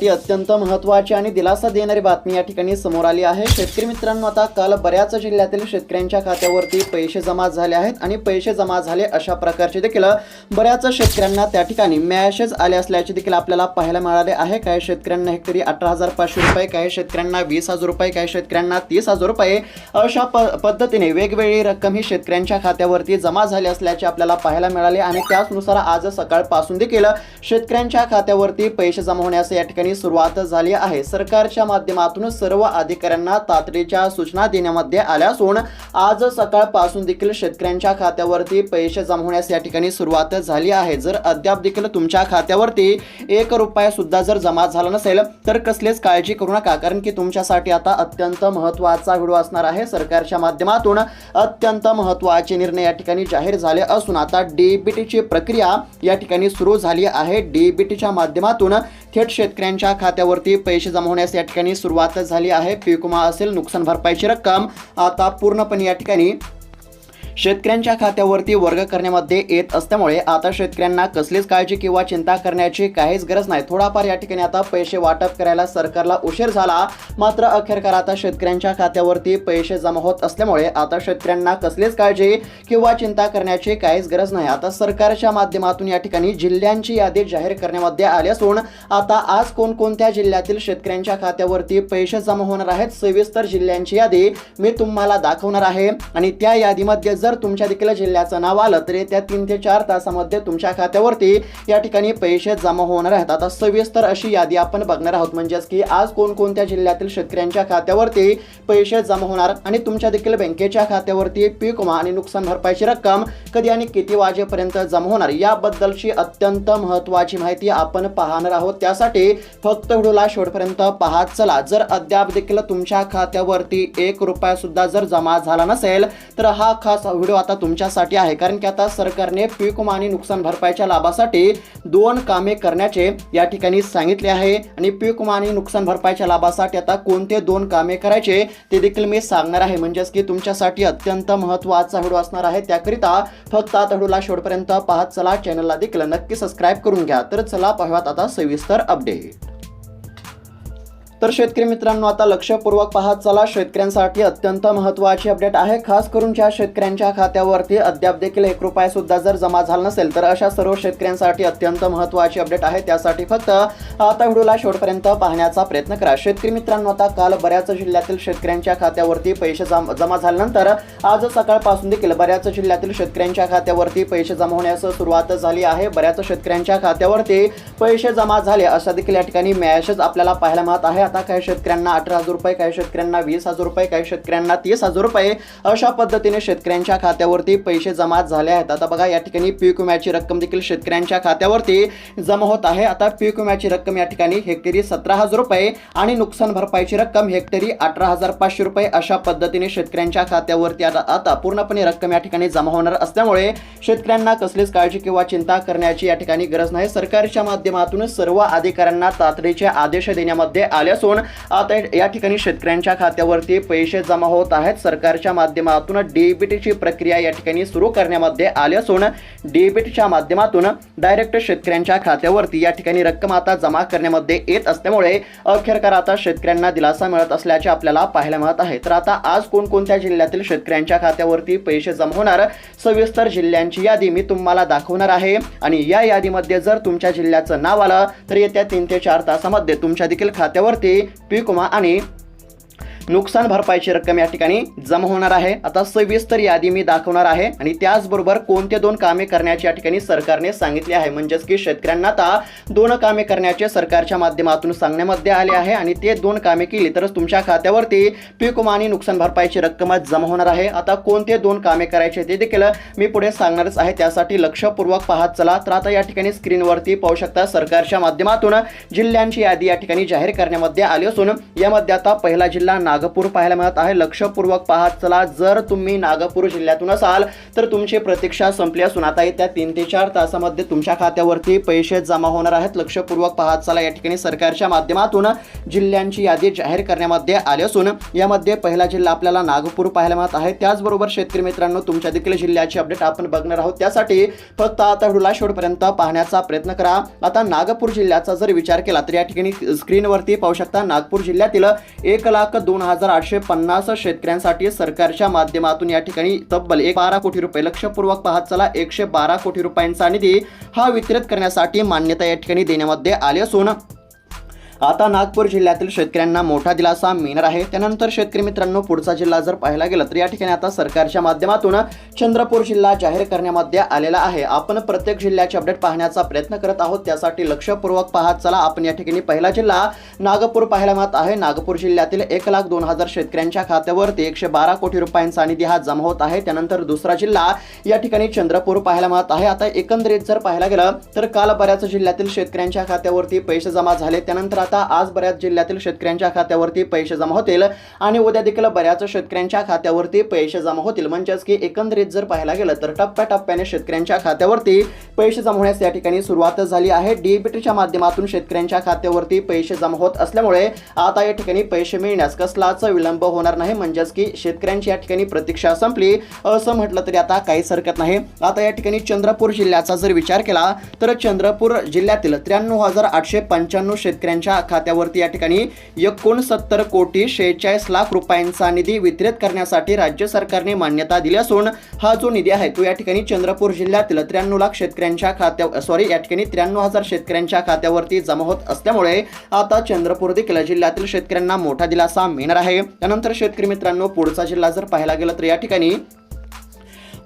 ती अत्यंत महत्त्वाची आणि दिलासा देणारी बातमी या ठिकाणी समोर आली आहे. शेतकरी मित्रांनो आता काल बऱ्याच जिल्ह्यातील शेतकऱ्यांच्या खात्यावरती पैसे जमा झाले आहेत आणि पैसे जमा झाले अशा प्रकारचे देखील बऱ्याच शेतकऱ्यांना त्या ठिकाणी मॅसेज आले असल्याचे देखील आपल्याला पाहायला मिळाले आहे. काही शेतकऱ्यांना हेक्टरी अठरा हजार पाचशे रुपये काही शेतकऱ्यांना वीस हजार रुपये काही शेतकऱ्यांना तीस हजार रुपये अशा प पद्धतीने वेगवेगळी रक्कम ही शेतकऱ्यांच्या खात्यावरती जमा झाली असल्याचे आपल्याला पाहायला मिळाले आणि त्याचनुसार आज सकाळपासून देखील शेतकऱ्यांच्या खात्यावरती पैसे जमा होण्यास या ठिकाणी सुरुवात झाली आहे. सरकारच्या माध्यमातून सर्व अधिकाऱ्यांना तातडीच्या सूचना देण्यामध्ये आल्या असून आज सकाळपासून देखील शेतकऱ्यांच्या खात्यावरती पैसे जमा होण्यास या ठिकाणी सुरुवात झाली आहे. जर अद्याप देखील तुमच्या खात्यावरती एक रुपया सुद्धा जर जमा झाला नसेल तर कसलीच काळजी करू नका कारण की तुमच्यासाठी आता अत्यंत महत्त्वाचा व्हिडिओ असणार आहे. सरकारच्या माध्यमातून अत्यंत महत्त्वाचे निर्णय या ठिकाणी जाहीर झाले असून आता डीबीटीची प्रक्रिया या ठिकाणी सुरू झाली आहे. डीबीटीच्या माध्यमातून थेट शेतकऱ्यांच्या खात्यावरती पैसे जमा होण्यास या ठिकाणी सुरुवात झाली आहे. पीक विमा असेल नुकसान भरपाईची रक्कम. आता पूर्णपणे या ठिकाणी शेतकऱ्यांच्या खात्यावरती वर्ग करण्यामध्ये येत असल्यामुळे आता शेतकऱ्यांना कसलीच काळजी किंवा चिंता करण्याची काहीच गरज नाही. थोडाफार या ठिकाणी आता पैसे वाटप करायला सरकारला उशीर झाला. मात्र अखेरकार आता शेतकऱ्यांच्या खात्यावरती पैसे जमा होत असल्यामुळे आता शेतकऱ्यांना कसलीच काळजी किंवा चिंता करण्याची काहीच गरज नाही. आता सरकारच्या माध्यमातून या ठिकाणी जिल्ह्यांची यादी जाहीर करण्यामध्ये आली असून आता आज कोणकोणत्या जिल्ह्यातील शेतकऱ्यांच्या खात्यावरती पैसे जमा होणार आहेत सविस्तर जिल्ह्यांची यादी मी तुम्हाला दाखवणार आहे. आणि त्या यादीमध्ये जर तुमच्या देखील जिल्ह्याचं नाव आलं तरी त्या तीन ते चार तासामध्ये तुमच्या खात्यावरती या ठिकाणी पैसे जमा होणार आहेत. आता सविस्तर अशी यादी आपण बघणार आहोत. म्हणजेच की आज कोणकोणत्या जिल्ह्यातील शेतकऱ्यांच्या खात्यावरती पैसे जमा होणार आणि तुमच्या देखील बँकेच्या खात्यावरती पीक विमा आणि नुकसान भरपाईची रक्कम कधी आणि किती वाजेपर्यंत जमा होणार? याबद्दलची अत्यंत महत्त्वाची माहिती आपण पाहणार आहोत. त्यासाठी फक्त व्हिडिओला शेवटपर्यंत पाहत चला जर अद्याप देखील तुमच्या खात्यावरती एक रुपया सुद्धा जर जमा झाला नसेल तर हा खास व्हिडिओ आता तुमच्यासाठी आहे. कारण की आता सरकारने पीक आणि नुकसान भरपाईच्या लाभासाठी दोन कामे करण्याचे या ठिकाणी सांगितले आहे. आणि पीक आणि नुकसान भरपाईच्या लाभासाठी आता कोणते दोन कामे करायचे ते देखील मी सांगणार आहे. म्हणजेच की तुमच्यासाठी अत्यंत महत्त्वाचा व्हिडिओ असणार आहे. त्याकरिता फक्त आता व्हिडिओला शेवटपर्यंत पाहत चला. चॅनलला देखील नक्की सबस्क्राईब करून घ्या. तर चला पाहूयात आता सविस्तर अपडेट. तर शेतकरी मित्रांनो आता लक्षपूर्वक पाहत चला. शेतकऱ्यांसाठी अत्यंत महत्त्वाची अपडेट आहे. खास करून ज्या शेतकऱ्यांच्या खात्यावरती अद्याप देखील एक रुपया सुद्धा जर जमा झाला नसेल तर अशा सर्व शेतकऱ्यांसाठी अत्यंत महत्त्वाची अपडेट आहे. त्यासाठी फक्त आता व्हिडिओला शेवटपर्यंत पाहण्याचा प्रयत्न करा. शेतकरी मित्रांनो आता काल बऱ्याच जिल्ह्यातील शेतकऱ्यांच्या खात्यावरती पैसे जम जमा झाल्यानंतर आज सकाळपासून देखील बऱ्याच जिल्ह्यातील शेतकऱ्यांच्या खात्यावरती पैसे जमा होण्यास सुरुवात झाली आहे. बऱ्याच शेतकऱ्यांच्या खात्यावरती पैसे जमा झाले अशा देखील या ठिकाणी मॅसेज आपल्याला पाहायला मिळत आहे. आता काही शेतकऱ्यांना अठरा हजार रुपये काही शेतकऱ्यांना वीस हजार रुपये काही शेतकऱ्यांना तीस हजार रुपये अशा पद्धतीने शेतकऱ्यांच्या खात्यावरती पैसे जमा झाले आहेत. आता बघा या ठिकाणी पीक विम्याची रक्कम देखील शेतकऱ्यांच्या खात्यावरती जमा होत आहे. आता पीक विम्याची रक्कम या ठिकाणी हेक्टरी सतरा हजार रुपये आणि नुकसान भरपाईची रक्कम हेक्टरी अठरा हजार पाचशे रुपये अशा पद्धतीने शेतकऱ्यांच्या खात्यावरती आता आता पूर्णपणे रक्कम या ठिकाणी जमा होणार असल्यामुळे शेतकऱ्यांना कसलीच काळजी किंवा चिंता करण्याची या ठिकाणी गरज नाही. सरकारच्या माध्यमातून सर्व अधिकाऱ्यांना तातडीचे आदेश देण्यामध्ये आले असून आता या ठिकाणी शेतकऱ्यांच्या खात्यावरती पैसे जमा होत आहेत. सरकारच्या माध्यमातून डेबिटची प्रक्रिया या ठिकाणी सुरू करण्यामध्ये आली असून डेबिटच्या माध्यमातून डायरेक्ट शेतकऱ्यांच्या खात्यावरती या ठिकाणी रक्कम आता जमा करण्यामध्ये येत असल्यामुळे अखेरकार आता शेतकऱ्यांना दिलासा मिळत असल्याचे आपल्याला पाहायला मिळत आहे. तर आता आज कोणकोणत्या जिल्ह्यातील शेतकऱ्यांच्या खात्यावरती पैसे जमा होणार? सविस्तर जिल्ह्यांची यादी मी तुम्हाला दाखवणार आहे. आणि या यादीमध्ये जर तुमच्या जिल्ह्याचं नाव आलं तर येत्या तीन ते चार तासामध्ये तुमच्या देखील खात्यावरती पीक विमा आणि नुकसान भरपाईची रक्कम या ठिकाणी जमा होणार आहे. आता सविस्तर यादी मी दाखवणार आहे आणि त्याचबरोबर कोणते दोन कामे करण्याची या ठिकाणी सरकारने सांगितले आहे. म्हणजेच की शेतकऱ्यांना आता दोन कामे करण्याचे सरकारच्या माध्यमातून सांगण्यामध्ये आले आहे आणि ते दोन कामे केली तरच तुमच्या खात्यावरती पीक आणि नुकसान भरपाईची रक्कम जमा होणार आहे. आता कोणते दोन कामे करायचे ते देखील मी पुढे सांगणारच आहे. त्यासाठी लक्षपूर्वक पाहत चला. तर आता या ठिकाणी स्क्रीनवरती पाहू शकता सरकारच्या माध्यमातून जिल्ह्यांची यादी या ठिकाणी जाहीर करण्यामध्ये आली असून यामध्ये आता पहिला जिल्हा नागपूर पाहायला मिळत आहे. लक्षपूर्वक पाहत चला जर तुम्ही नागपूर जिल्ह्यातून असाल तर तुमची प्रतीक्षा संपली असून आता येत्या तीन ते चार तासामध्ये तुमच्या खात्यावरती पैसे जमा होणार आहेत. लक्षपूर्वक पाहत चला या ठिकाणी सरकारच्या माध्यमातून जिल्ह्यांची यादी जाहीर करण्यामध्ये आली असून यामध्ये पहिला जिल्हा आपल्याला नागपूर पाहायला मिळत आहे. त्याचबरोबर शेतकरी मित्रांनो तुमच्या देखील जिल्ह्याची अपडेट आपण बघणार आहोत. त्यासाठी फक्त आता व्हिडिओला शेवटपर्यंत पाहण्याचा प्रयत्न करा. आता नागपूर जिल्ह्याचा जर विचार केला तर या ठिकाणी स्क्रीनवरती पाहू शकता नागपूर जिल्ह्यातील एक लाख दोन हजार आठशे पन्नास शेतकऱ्यांसाठी सरकारच्या माध्यमातून या ठिकाणी तब्बल एक बारा कोटी रुपये लक्षपूर्वक पाहत चला. एकशे बारा कोटी रुपयांचा निधी हा वितरित करण्यासाठी मान्यता या ठिकाणी देण्यामध्ये आली असून आता नागपूर जिल्ह्यातील शेतकऱ्यांना मोठा दिलासा मिळणार आहे. त्यानंतर शेतकरी मित्रांनो पुढचा जिल्हा जर पाहायला गेलं तर या ठिकाणी आता सरकारच्या माध्यमातून चंद्रपूर जिल्हा जाहीर करण्यामध्ये आलेला आहे. आपण प्रत्येक जिल्ह्याचे अपडेट पाहण्याचा प्रयत्न करत आहोत. त्यासाठी लक्षपूर्वक पाहत चला. आपण या ठिकाणी पहिला जिल्हा नागपूर पाहायला मिळत आहे. नागपूर जिल्ह्यातील एक लाख दोन हजार शेतकऱ्यांच्या खात्यावरती एकशे बारा कोटी रुपयांचा निधी हा जमा होत आहे. त्यानंतर दुसरा जिल्हा या ठिकाणी चंद्रपूर पाहायला मिळत आहे. आता एकंदरीत जर पाहायला गेलं तर काल बऱ्याच जिल्ह्यातील शेतकऱ्यांच्या खात्यावरती पैसे जमा झाले. त्यानंतर आता आज बऱ्याच जिल्ह्यातील शेतकऱ्यांच्या खात्यावरती पैसे जमा होतील आणि उद्या देखील बऱ्याच शेतकऱ्यांच्या खात्यावरती पैसे जमा होतील. म्हणजेच की एकंदरीत जर पाहायला गेलं तर टप्प्याटप्प्याने शेतकऱ्यांच्या खात्यावरती पैसे जमा होण्यास या ठिकाणी सुरुवात झाली आहे. डीबीटीच्या माध्यमातून शेतकऱ्यांच्या खात्यावरती पैसे जमा होत असल्यामुळे आता या ठिकाणी पैसे मिळण्यास कसलाच विलंब होणार नाही. म्हणजेच की शेतकऱ्यांची या ठिकाणी प्रतीक्षा संपली. असं म्हटलं तरी आता काहीच हरकत नाही. आता या ठिकाणी चंद्रपूर जिल्ह्याचा जर विचार केला तर चंद्रपूर जिल्ह्यातील त्र्याण्णव हजार आठशे पंच्याण्णव शेतकऱ्यांच्या खात्यावरती या ठिकाणी एकोणसत्तर कोटी शेहेचाळीस लाख रुपयांचा निधी वितरित करण्यासाठी राज्य सरकारने मान्यता दिली असून हा जो निधी आहे तो या ठिकाणी चंद्रपूर जिल्ह्यातील त्र्याण्णव लाख शेतकऱ्यांच्या खात्या सॉरी या ठिकाणी त्र्याण्णव हजार शेतकऱ्यांच्या खात्यावरती जमा होत असल्यामुळे आता चंद्रपूर देखील जिल्ह्यातील शेतकऱ्यांना मोठा दिलासा मिळणार आहे. त्यानंतर शेतकरी मित्रांनो पुढचा जिल्हा जर पाहायला गेला तर या ठिकाणी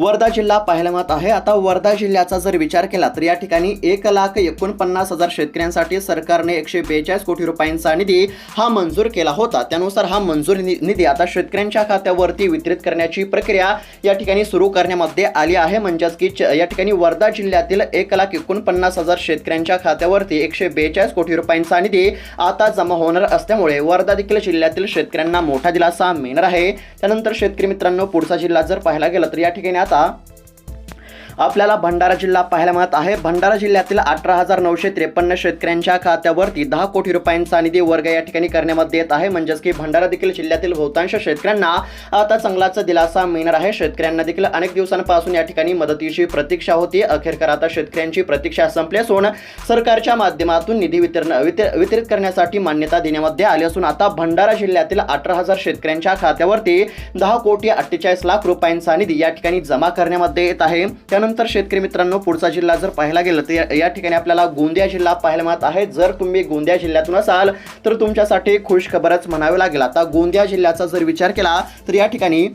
वर्धा जिल्हा पाहायला मिळत आहे. आता वर्धा जिल्ह्याचा जर विचार केला तर या ठिकाणी एक लाख एकोणपन्नास हजार शेतकऱ्यांसाठी सरकारने एकशे बेचाळीस कोटी रुपयांचा निधी हा मंजूर केला होता. त्यानुसार हा मंजूर नि- निधी आता शेतकऱ्यांच्या खात्यावरती वितरित करण्याची प्रक्रिया या ठिकाणी सुरू करण्यामध्ये आली आहे. म्हणजेच की च- या ठिकाणी वर्धा जिल्ह्यातील एक लाख एकोणपन्नास हजार शेतकऱ्यांच्या खात्यावरती एकशे बेचाळीस कोटी रुपयांचा निधी आता जमा होणार असल्यामुळे वर्धा देखील जिल्ह्यातील शेतकऱ्यांना मोठा दिलासा मिळणार आहे. त्यानंतर शेतकरी मित्रांनो पुढचा जिल्हा जर पाहायला गेला तर या ठिकाणी आता आपल्याला भंडारा जिल्हा पाहायला मिळत आहे. भंडारा जिल्ह्यातील अठरा हजार नऊशे त्रेपन्न शेतकऱ्यांच्या खात्यावरती दहा कोटी रुपयांचा निधी वर्ग या ठिकाणी करण्यामध्ये येत आहे. म्हणजेच की भंडारा देखील जिल्ह्यातील बहुतांश शेतकऱ्यांना आता चांगलाच दिलासा मिळणार आहे. शेतकऱ्यांना देखील अनेक दिवसांपासून या ठिकाणी मदतीची प्रतीक्षा होती. अखेरकर आता शेतकऱ्यांची प्रतीक्षा संपली असून सरकारच्या माध्यमातून निधी वितरण वितरित करण्यासाठी मान्यता देण्यामध्ये आली असून आता भंडारा जिल्ह्यातील अठरा हजार शेतकऱ्यांच्या खात्यावरती दहा कोटी अठ्ठेचाळीस लाख रुपयांचा निधी या ठिकाणी जमा करण्यामध्ये येत आहे. त्यानंतर शेतकरी मित्रांनो पुढचा जिल्हा जर पाहायला गेलं तर या- या ठिकाणी आपल्याला गोंदिया जिल्हा पाहायला मिळत आहे. जर तुम्ही गोंदिया जिल्ह्यातून असाल तर तुमच्यासाठी खुश खबरच म्हणावी लागेल. आता गोंदिया जिल्ह्याचा जर विचार केला तर या ठिकाणी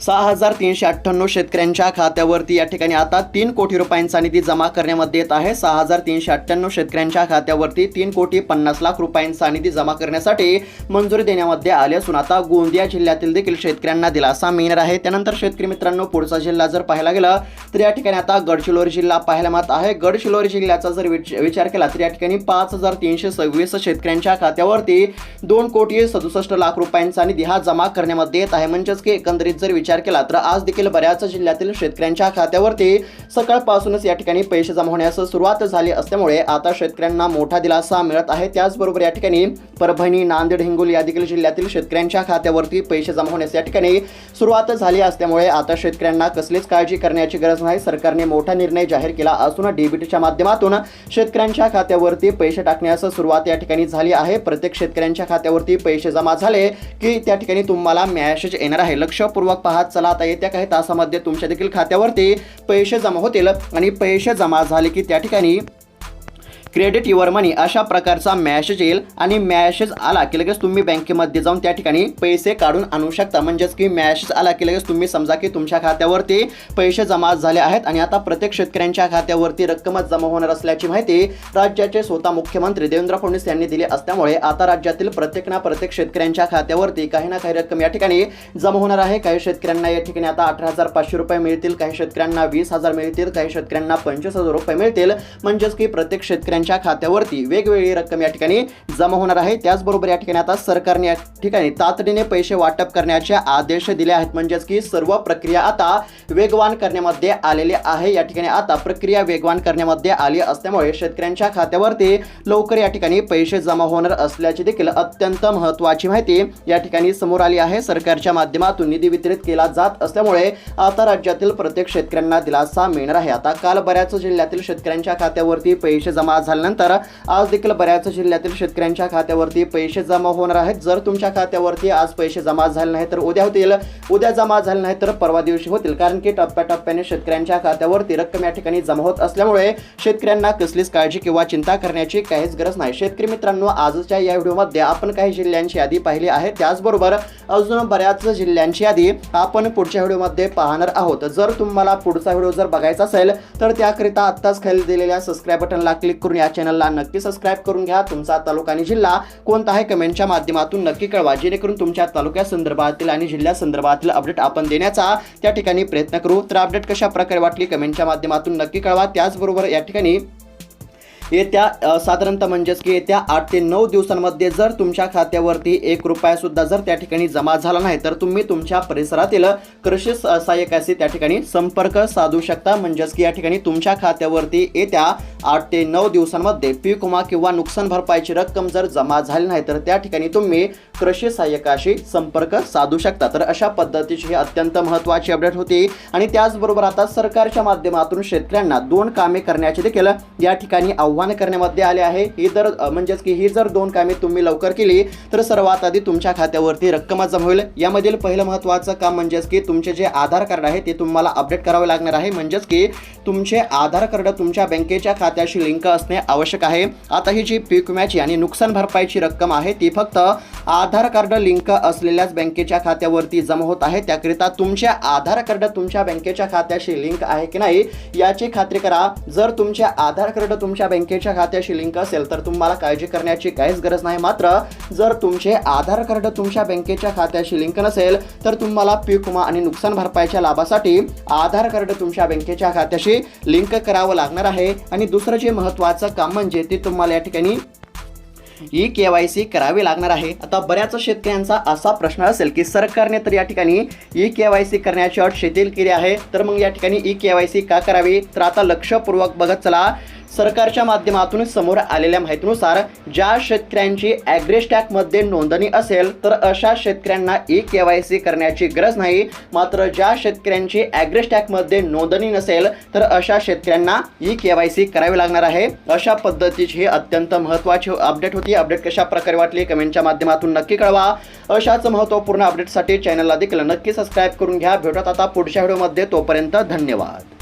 सहा हजार तीनशे अठ्ठ्याण्णव शेतकऱ्यांच्या खात्यावरती या ठिकाणी आता तीन कोटी रुपयांचा निधी जमा करण्यामध्ये येत आहे. सहा हजार तीनशे अठ्ठ्याण्णव शेतकऱ्यांच्या खात्यावरती तीन कोटी पन्नास लाख रुपयांचा निधी जमा करण्यासाठी मंजुरी देण्यामध्ये आली असून आता गोंदिया जिल्ह्यातील देखील शेतकऱ्यांना दिलासा मिळणार आहे. त्यानंतर शेतकरी मित्रांनो पुढचा जिल्हा जर पाहायला गेला तर या ठिकाणी आता गडचिरोली जिल्हा पाहायला मिळत आहे. गडचिरोली जिल्ह्याचा जर विच- विचार केला तर या ठिकाणी पाच हजार तीनशे सव्वीस शेतकऱ्यांच्या खात्यावरती दोन कोटी सदुसष्ट लाख रुपयांचा निधी हा जमा करण्यामध्ये येत आहे. म्हणजेच की एकंदरीत जर विचार केला तर आज देखील बऱ्याच जिल्ह्यातील शेतकऱ्यांच्या खात्यावरती सकाळपासूनच या ठिकाणी पैसे जमा होण्यास सुरुवात झाली असल्यामुळे आता शेतकऱ्यांना मोठा दिलासा मिळत आहे. त्याचबरोबर या ठिकाणी परभणी नांदेड हिंगोली या देखील जिल्ह्यातील शेतकऱ्यांच्या खात्यावरती पैसे जमा होण्यास या ठिकाणी सुरुवात झाली असल्यामुळे आता शेतकऱ्यांना कसलीच काळजी करण्याची गरज नाही. सरकारने मोठा निर्णय जाहीर केला असून डेबिटच्या माध्यमातून शेतकऱ्यांच्या खात्यावरती पैसे टाकण्यास सुरुवात या ठिकाणी झाली आहे. प्रत्येक शेतकऱ्यांच्या खात्यावरती पैसे जमा झाले की त्या ठिकाणी तुम्हाला मॅसेज येणार आहे. लक्षपूर्वक पाहत चला आता येत्या काही तासामध्ये तुमच्या देखील खात्यावरती पैसे जमा होतील आणि पैसे जमा झाले की त्या ठिकाणी क्रेडिट युअर मनी अशा प्रकारचा मॅसेज येईल आणि मॅसेज आला की लगेच तुम्ही बँकेमध्ये जाऊन त्या ठिकाणी पैसे काढून आणू शकता. म्हणजेच की मॅसेज आला की लगेच तुम्ही समजा की तुमच्या खात्यावरती पैसे जमा झाले आहेत आणि आता प्रत्येक शेतकऱ्यांच्या खात्यावरती रक्कमच जमा होणार असल्याची माहिती राज्याचे स्वतः मुख्यमंत्री देवेंद्र फडणवीस यांनी दिली असल्यामुळे आता राज्यातील प्रत्येक ना प्रत्येक शेतकऱ्यांच्या खात्यावरती काही ना काही रक्कम या ठिकाणी जमा होणार आहे. काही शेतकऱ्यांना या ठिकाणी आता अठरा हजार पाचशे रुपये मिळतील काही शेतकऱ्यांना वीस हजार मिळतील काही शेतकऱ्यांना पंचवीस हजार रुपये मिळतील. म्हणजेच की प्रत्येक शेतकऱ्यांच्या त्यांच्या खात्यावरती वेगवेगळी रक्कम या ठिकाणी जमा होणार आहे. त्याचबरोबर या ठिकाणी आता सरकारने या ठिकाणी तातडीने पैसे वाटप करण्याचे आदेश दिले आहेत. म्हणजेच की सर्व प्रक्रिया आता वेगवान करण्यामध्ये आलेली आहे. या ठिकाणी आता प्रक्रिया वेगवान करण्यामध्ये आली असल्यामुळे शेतकऱ्यांच्या खात्यावरती लवकर या ठिकाणी पैसे जमा होणार असल्याची देखील अत्यंत महत्त्वाची माहिती या ठिकाणी समोर आली आहे. सरकारच्या माध्यमातून निधी वितरित केला जात असल्यामुळे आता राज्यातील प्रत्येक शेतकऱ्यांना दिलासा मिळणार आहे. आता काल बऱ्याच जिल्ह्यातील शेतकऱ्यांच्या खात्यावरती पैसे जमा झाले झाल्यानंतर आज देखील बऱ्याच जिल्ह्यातील शेतकऱ्यांच्या खात्यावरती पैसे जमा होणार आहेत. जर तुमच्या खात्यावरती आज पैसे जमा झाले नाही तर उद्या होतील. उद्या जमा झाले नाही तर परवा दिवशी होतील. कारण की टप्प्याटप्प्याने शेतकऱ्यांच्या खात्यावरती रक्कम या ठिकाणी जमा होत असल्यामुळे शेतकऱ्यांना कसलीच काळजी किंवा चिंता करण्याची काहीच गरज नाही. शेतकरी मित्रांनो आजच्या या व्हिडिओमध्ये आपण काही जिल्ह्यांची यादी पाहिली आहे. त्याचबरोबर अजून बऱ्याच जिल्ह्यांची यादी आपण पुढच्या व्हिडिओमध्ये पाहणार आहोत. जर तुम्हाला पुढचा व्हिडिओ जर बघायचा असेल तर त्याकरिता आत्ताच खाली दिलेल्या सबस्क्राईब बटनला क्लिक करून या चॅनलला नक्की सबस्क्राईब करून घ्या. तुमचा तालुका आणि जिल्हा कोणता आहे कमेंटच्या माध्यमातून नक्की कळवा. जेणेकरून तुमच्या तालुक्या संदर्भातील आणि जिल्ह्या संदर्भातील अपडेट आपण देण्याचा त्या ठिकाणी प्रयत्न करू. तर अपडेट कशा प्रकारे वाटली कमेंटच्या माध्यमातून नक्की कळवा. त्याचबरोबर या ठिकाणी येत्या साधारणतः म्हणजेच की येत्या आठ ते नऊ दिवसांमध्ये जर तुमच्या खात्यावरती एक रुपयासुद्धा जर त्या ठिकाणी जमा झाला नाही तर तुम्ही तुमच्या परिसरातील कृषी स- सहाय्यकाशी त्या ठिकाणी संपर्क साधू शकता. म्हणजेच की या ठिकाणी तुमच्या खात्यावरती येत्या आठ ते नऊ दिवसांमध्ये पीक विमा किंवा नुकसान भरपाईची रक्कम जर जमा झाली नाही तर त्या ठिकाणी तुम्ही कृषी सहाय्यकाशी संपर्क साधू शकता. तर अशा पद्धतीची ही अत्यंत महत्त्वाची अपडेट होती. आणि त्याचबरोबर आता सरकारच्या माध्यमातून शेतकऱ्यांना दोन कामे करण्याचे देखील या ठिकाणी आव्हान करण्यामध्ये आले आहे. ही जर म्हणजेच की ही जर दोन कामे तुम्ही लवकर केली तर सर्वात आधी तुमच्या खात्यावरती रक्कम जमा होईल. यामधील पहिलं महत्त्वाचं काम म्हणजेच की तुमचे जे आधार कार्ड आहे ते तुम्हाला अपडेट करावे लागणार आहे. म्हणजेच की तुमचे आधार कार्ड तुमच्या बँकेच्या खात्याशी लिंक असणे आवश्यक आहे. आता ही जी पीक विम्याची आणि नुकसान भरपाईची रक्कम आहे ती फक्त आधार कार्ड लिंक असलेल्याच बँकेच्या खात्यावरती जमा होत आहे. त्याकरिता तुमचे आधार कार्ड तुमच्या बँकेच्या खात्याशी लिंक आहे की नाही याची खात्री करा. जर तुमचे आधार कार्ड तुमच्या बँकेच्या खात्याशी लिंक असेल तर तुम्हाला काळजी करण्याची काहीच गरज नाही. मात्र जर तुमचे आधार कार्ड तुमच्या बँकेच्या खात्याशी लिंक नसेल तर तुम्हाला पीक विमा आणि नुकसान भरपाईच्या लाभासाठी आधार कार्ड तुमच्या बँकेच्या खात्याशी लिंक करावं लागणार आहे. आणि दुसरं जे महत्त्वाचं काम म्हणजे ते तुम्हाला या ठिकाणी ई के वाय सी करावी लागणार आहे. आता बऱ्याच शेतकऱ्यांचा असा प्रश्न असेल की सरकारने तर या ठिकाणी ई के वाय सी करण्याची अट शिथिल केली आहे. तर मग या ठिकाणी ई के वाय सी का करावी? तर आता लक्षपूर्वक बघत चला. सरकारच्या माध्यमातून समोर आलेल्या माहितीनुसार ज्या शेतकऱ्यांची ॲग्रेस्टॅकमध्ये नोंदणी असेल तर अशा शेतकऱ्यांना ई के वाय सी करण्याची गरज नाही. मात्र ज्या शेतकऱ्यांची ॲग्रेस्टॅकमध्ये नोंदणी नसेल तर अशा शेतकऱ्यांना ई के वाय सी करावी लागणार आहे. अशा पद्धतीची ही अत्यंत महत्त्वाची अपडेट होती. अपडेट कशा प्रकारे वाटली? कमेंटच्या माध्यमातून नक्की कळवा. अशाच महत्त्वपूर्ण अपडेटसाठी चॅनलला देखील नक्की सबस्क्राईब करून घ्या. भेटत आता पुढच्या व्हिडिओमध्ये तोपर्यंत धन्यवाद.